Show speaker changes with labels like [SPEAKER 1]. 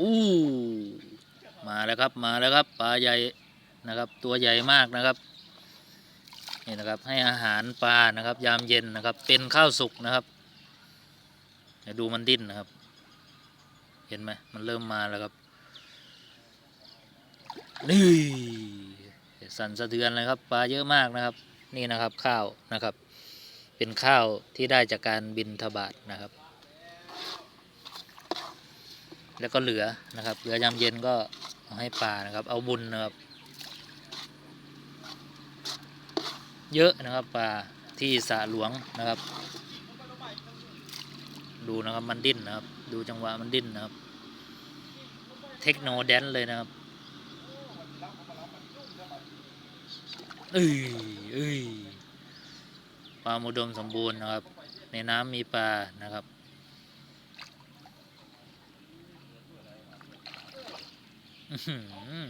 [SPEAKER 1] อู้มาแล้วครับมาแล้วครับปลาใหญ่นะครับ ตัวใหญ่มากนะครับนี่นะครับให้อาหารปลานะครับ ยามเย็นนะครับ เป็นข้าวสุกนะครับเดี๋ยวดูมันดิ้นนะครับ เห็นไหมมันเริ่มมาแล้วครับนี่สั่นสะเทือนเลยครับปลาเยอะมากนะครับ นี่นะครับข้าวนะครับ เป็นข้าวที่ได้จากการบินทบาทนะครับ แล้วก็เหลือนะครับ เหลือยามเย็นก็เอาให้ปลานะครับ เอาบุญนะครับ เยอะนะครับปลาที่สะหลวงนะครับ ดูนะครับมันดิ้นนะครับ ดูจังหวะมันดิ้นนะครับ เทคโนแดนเลยนะครับเอ้ยเอ้ยความอุดมสมบูรณ์นะครับ ในน้ำมีปลานะครับ อื้อหื อ